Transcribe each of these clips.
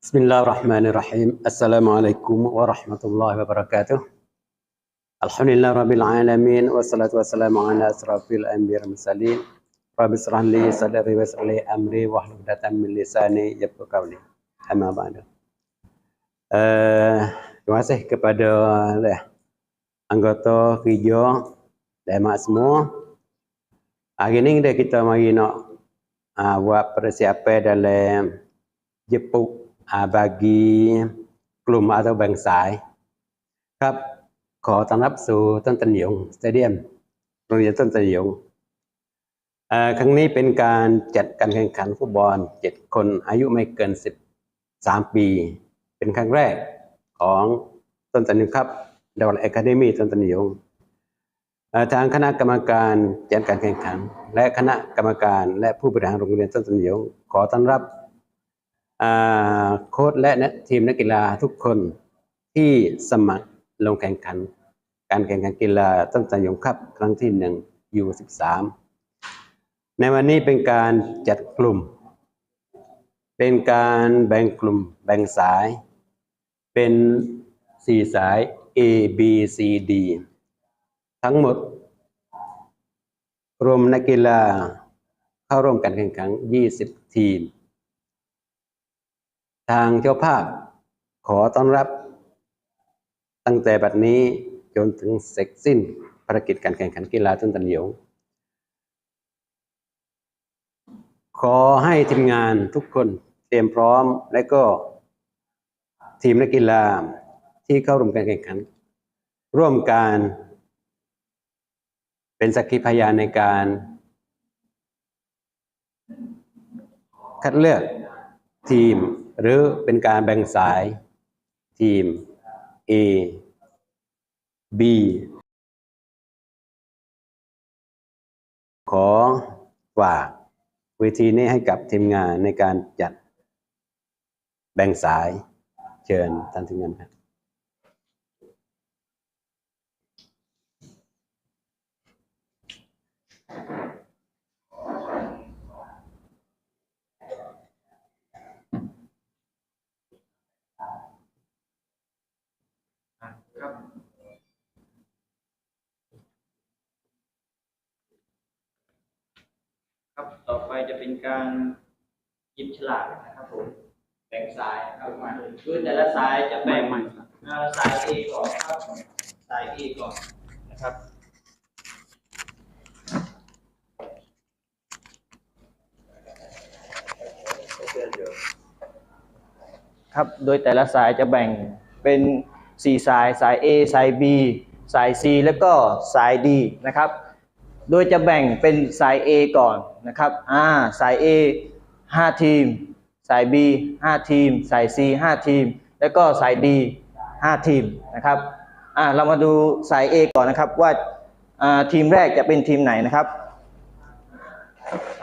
Bismillahirrahmanirrahim. Assalamualaikum warahmatullahi wabarakatuh. Alhamdulillah rabbil alamin wassalatu wassalamu ala asrafil anbiya'i wal mursalin. Rabbi israh li sadri wa yassir li amri wahlul 'uqdatam min lisani yafqahu qawli. Amma ba'd. Uh, eh, terima kasih kepada uh, anggota kerja dan mak semua. Hari ini kita mari nak ah, buat persiapan dalam jepuk uh, bagi กลุ่ม atau bangsa ครับ ขอต้อนรับสู่ต้นตันหยงสเตเดียมโรงเรียนต้นตันหยงเอ่อครั้งนี้เป็นการจัดการแข่งขันฟุตบอลเจ็ดคนอายุไม่เกินสิบสามปี เป็นครั้งแรกของต้นตันหยงครับดาวอคาเดมี่ต้นตันหยงเอ่อทางคณะกรรมการจัดการแข่งขัน และคณะกรรมการและผู้บริหารโรงเรียนต้นตันหยงขอต้อนรับ โค้ชและนักทีมนักกีฬาทุกคนที่สมัครลงแข่งขัน การแข่งขันกีฬาต้นสายงคับครั้งที่หนึ่งยูสิบสามในวันนี้เป็นการจัดกลุ่ม เป็นการแบ่งกลุ่มแบ่งสาย เป็นสี่สาย A B C D ทั้งหมด รวมนักกีฬาเข้าร่วมการแข่งขัน 20 ทีม ทางเจ้าภาพขอต้อนรับ ตั้งแต่บัดนี้จนถึงเสร็จสิ้นภารกิจการแข่งขันกีฬาต้นตันหยงขอให้ทีมงานทุกคนเตรียมพร้อมและก็ทีมนักกีฬาที่เข้าร่วมการแข่งขัน ร่วมการเป็นสักขีพยานในการ คัดเลือกทีม หรือเป็นการแบ่งสายทีม A B ขอฝากเวทีนี้ให้กับทีมงานในการจัดแบ่งสายเชิญท่านทีมงานครับครับ ต่อไปจะเป็นการหยิบฉลากนะครับผมแบ่งสายนะครับคือแต่ละสายจะแบ่งอ่าสาย A ก่อนครับสาย A ก่อนนะครับครับ โดยแต่ละสายจะแบ่งเป็น 4 สาย สาย A สาย B สาย C แล้วก็สาย D นะครับ โดยจะแบ่งเป็นสาย A ก่อนนะครับอ่าสาย A 5 ทีม สาย B 5 ทีม สาย C 5 ทีม แล้วก็สาย D 5 ทีมนะครับอ่าเรามาดูสาย A ก่อนนะครับว่าอ่าทีมแรกจะเป็นทีมไหนนะครับ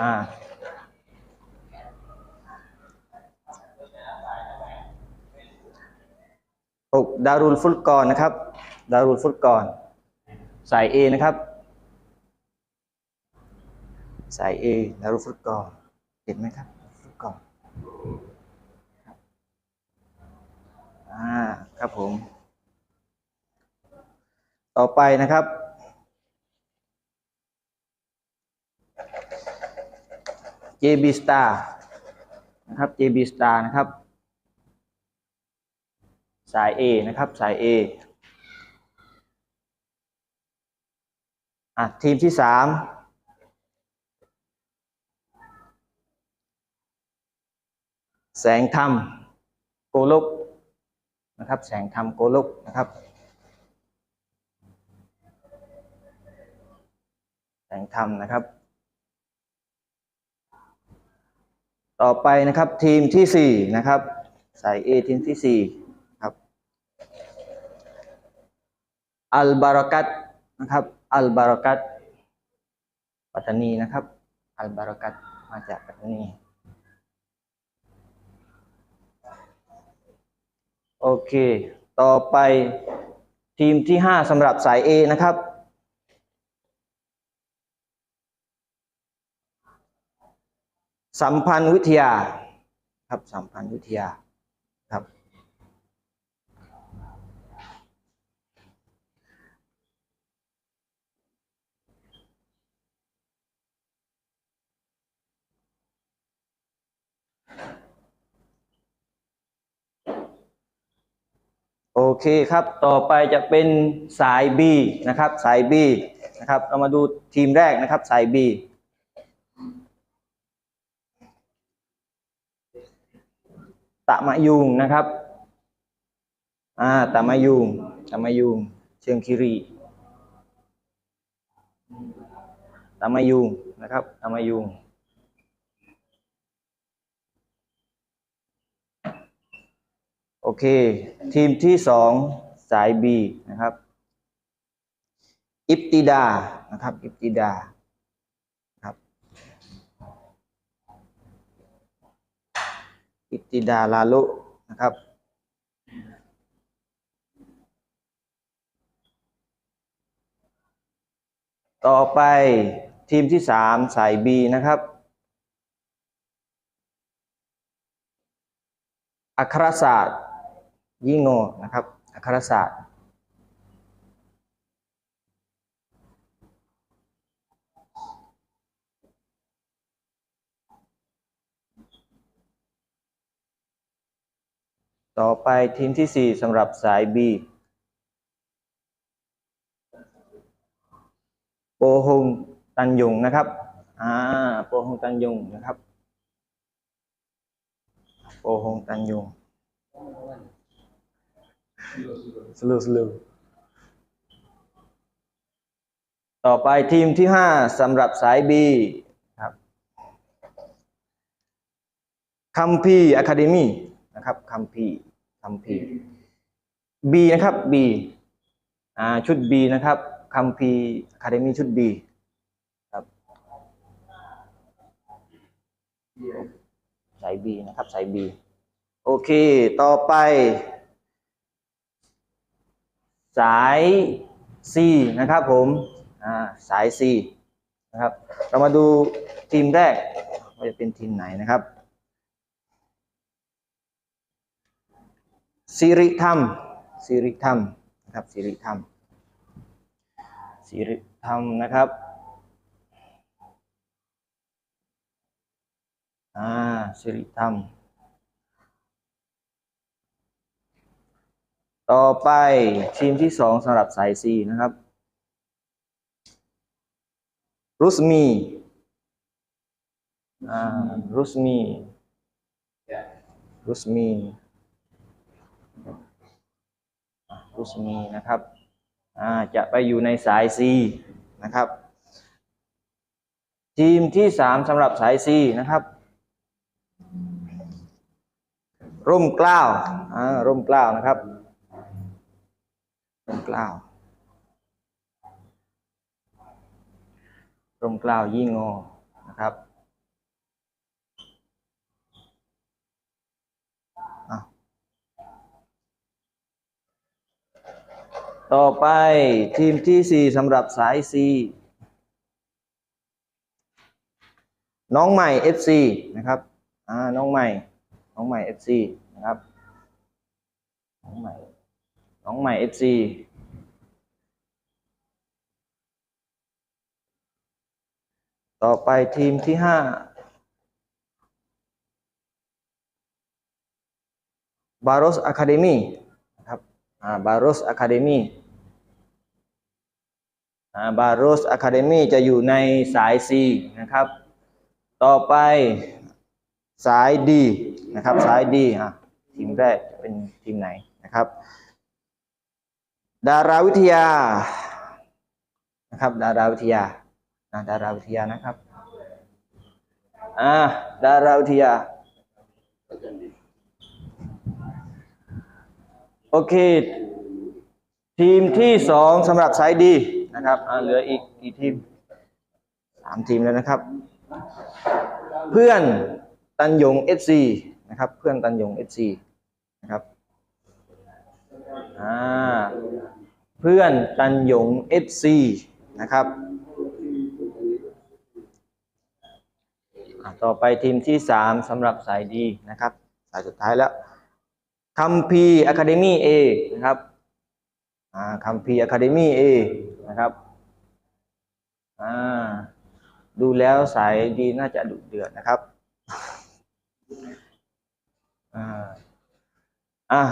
อ่าดารุลฟุตกรนะครับ ดารุลฟุตกรสาย A นะครับ สาย A ดารุฟุตกรเห็นไหมครับฟุตกรครับอ่าครับผม ต่อไปนะครับ JB Star นะครับ JB Star นะครับ สาย A นะครับสาย A อะทีมที่สามแสงธรรมโกลุกนะครับ แสงธรรมโกลุกนะครับ แสงธรรมนะครับ ต่อไปนะครับทีมที่สี่นะครับ สาย A ทีมที่สี่ครับ อัลบารกัตนะครับ อัลบารักัตปัตตานีนะครับ อัลบารกัตมาจากปัตตานี โอเค ต่อไปทีมที่ห้าสำหรับสาย A นะครับสัมพันธ์วิทยา ครับสัมพันธ์วิทยา เคครับ ต่อไปจะเป็นสาย B นะครับ สาย B นะครับ เรามาดูทีมแรกนะครับ สาย B ตะมะยุงนะครับ อ่า ตะมะยุง ตะมะยุง เชียงคิรี ตะมะยุงนะครับ ตะมะยุง โอเค ทีมที่สองสาย B นะครับ อิบติดา นะครับ อิบติดาครับ อิบติดาลาลุนะครับ ต่อไปทีมที่สามสาย B นะครับอัครศาสตร์ ยิ่งโงนะครับอัครศาสตร์ ต่อไปทีมที่สี่สำหรับสาย B โปฮงตันยงนะครับ อ่า โปฮงตันยงนะครับ โปฮงตันยง สลูสลูต่อไปทีมที่ห้าสำหรับสาย B ครับคัมพีอะคาเดมีนะครับคัมพีคัมพี B นะครับ B อ่าชุด B นะครับคัมพีอะคาเดมีชุด B ครับสาย B นะครับสาย B โอเค ต่อไป สาย C นะครับผมสาย C นะครับ เรามาดูทีมแรกว่าจะเป็นทีมไหนนะครับสิริธรรมสิริธรรมนะครับสิริธรรมสิริธรรมนะครับอ่าสิริธรรม ต่อไปทีมที่สองสำหรับสาย C นะครับ รุสมีรุสมี รุสมี รุสมีนะครับ จะไปอยู่ในสาย C นะครับ ทีมที่สามสำหรับสาย C นะครับ ร่มกล้าอ่าร่มกล้าวนะครับ ร่มเกล้าร่มเกล้ายี่งอนะครับต่อไปทีมที่สี่สำหรับสาย C น้องใหม่ FC นะครับอ่าน้องใหม่ น้องใหม่ FC นะครับ น้องใหม่ น้องใหม่ FC ต่อไปทีมที่ห้าบาร o สอะคาเดมีนะครับบาร o สอะคาเดมีบาร o สอะคาเดมีจะอยู่ในสาย C นะครับ ต่อไปสาย D นะครับ สาย D อะทีมแรกจะเป็นทีมไหนนะครับ ดาราวิทยานะครับ ดาราวิทยานะดาราวิทยานะครับอ่าดาราวิทยาโอเค ทีมที่สองสำหรับสายดีนะครับอ่าเหลืออีกกี่ทีมสามทีมแล้วนะครับ เพื่อนตันยง SC นะครับ เพื่อนตันยง SC นะครับ เพื่อนตันหยง FC นะครับต่อไปทีมที่สามสำหรับสายดีนะครับ สายสุดท้ายแล้วคัมภีอะคาเดมี่เอนะครับคัมภีอะคาเดมี่เอนะครับดูแล้วสายดีน่าจะดุเดือดนะครับอ่าอะ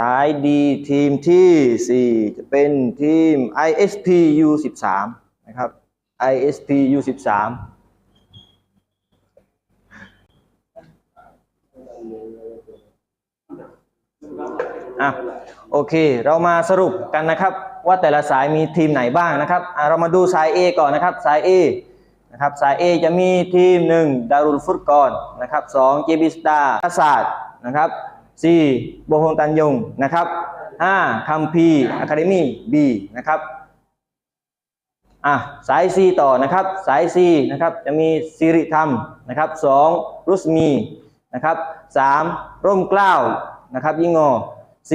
สายดีทีมที่สี่จะเป็นทีม ISP U13 นะครับ ISP U13 อะโอเค เรามาสรุปกันนะครับ ว่าแต่ละสายมีทีมไหนบ้างนะครับอะเรามาดูสาย A ก่อนนะครับสาย A นะครับสาย A จะมีทีม 1 ดารุลฟุตกอนนะครับ2เจบิสตาศาสตร์นะครับ 4โบฮงตันยงนะครับ 5 คัมพีอะคาเดมี่บีนะครับอะสาย C ต่อนะครับ สาย C นะครับจะมีสิริธรรมนะครับ 2 รุสมีนะครับ 3 ร่มกล้าวนะครับยิ่งงอ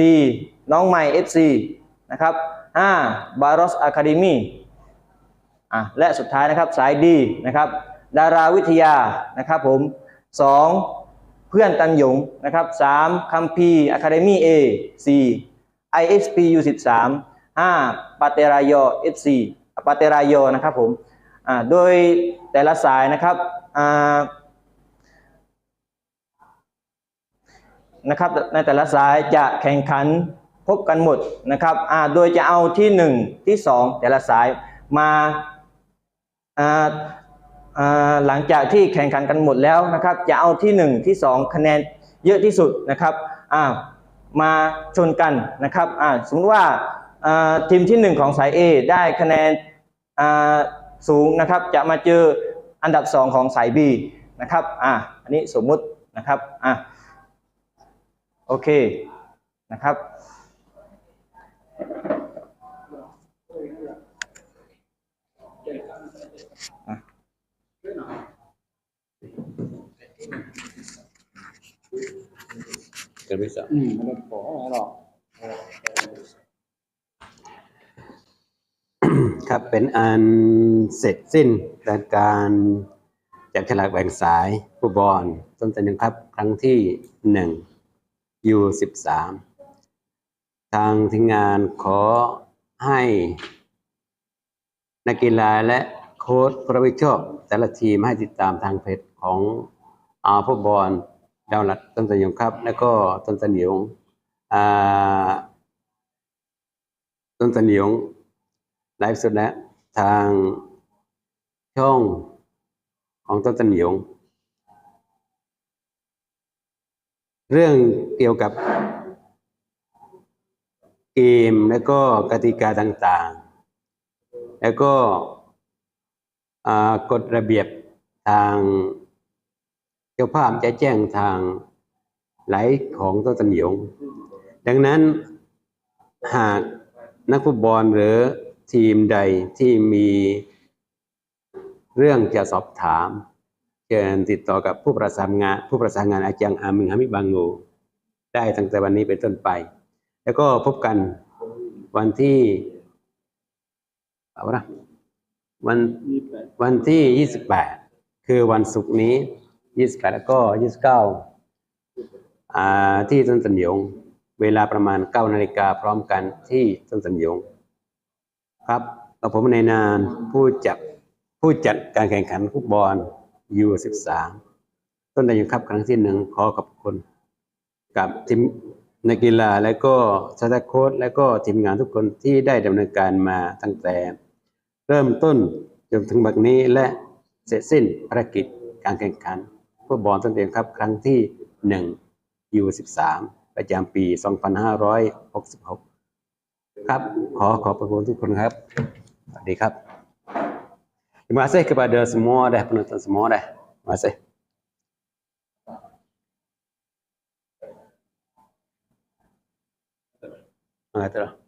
4 น้องใหม่ FC นะครับ5บารอสอะคาเดมี่อะและสุดท้ายนะครับสายดีนะครับ ดาราวิทยานะครับผม2 เพื่อนตันหยงนะครับ3คัมพีอะคาเดมี่ A 4 ISP U13 5ปาเตรายอ FC ปาเตรายอนะครับผมอ่าโดยแต่ละสายนะครับอ่านะครับในแต่ละสายจะแข่งขันพบกันหมดนะครับอ่าโดยจะเอาที่ 1 ที่ 2 แต่ละสายมา หลังจากที่แข่งขันกันหมดแล้วนะครับ จะเอาที่ 1 ที่ 2 คะแนนเยอะที่สุดนะครับมาชนกันนะครับสมมติว่าทีมที่ 1 ของสาย A ได้คะแนนสูงนะครับ จะมาเจออันดับ 2 ของสาย B นะครับอ่าอันนี้สมมุตินะครับอ่าโอเคนะครับ เกิดไม่สอืมไม่ได้ขออะไรหรอกครับเป็นอันเสร็จสิ้นการจับฉลากแบ่งสายผู้บอลต้นแต่หนึ่งครับครั้งที่หนึ่งยูสิบสามทางทีมงานขอให้นักกีฬาและโค้ชผู้รับผิดชอบแต่ละทีมให้ติดตามทางเพจของ อาผู้บอลดาวหลัดต้นตะยงครับ แล้วก็ต้นตะเหนียงอ่าต้นตะเหนียงไลฟ์สดแล้วทางช่องของต้นตะเหนียงเรื่องเกี่ยวกับเกมแล้วก็กติกาต่างๆ แล้วก็กฎระเบียบทาง เจ้าภาพจะแจ้งทางไลฟ์ของต้นตะเหนียง ดังนั้นหากนักฟุตบอลหรือทีมใดที่มีเรื่องจะสอบถามเชิญติดต่อกับผู้ประสานงาน ผู้ประสานงานอาจารย์อามิงฮามิบางโงได้ตั้งแต่วันนี้เป็นต้นไป แล้วก็พบกันวันที่เอาละวันยี่สิบแปดวันที่ 28 คือวันศุกร์นี้ 28แปดแล้วก็29อ่าที่ต้นสัญญงเวลาประมาณ9นาฬิกาพร้อมกันที่ต้นสัญญงครับกับผมในนามผู้จัดผู้จัดการแข่งขันฟุตบอล U13 ต้นสัญญงครับครั้งที่หนึ่งขอขอบคุณ กับทีมนักกีฬาและก็สตาโค้ชและก็ทีมงานทุกคนที่ได้ดำเนินการมาตั้งแต่ เริ่มต้นจนถึงบัดนี้และเสร็จสิ้นภารกิจการแข่งขัน ฟุตบอลต้นเดียงครับ ครั้งที่1 U13 ประจำปี 2566 ครับ ขอขอบพระคุณทุกคนครับ สวัสดีครับ Terima kasih kepada semua dah penonton semua dah. Terima kasih. Ah, itulah.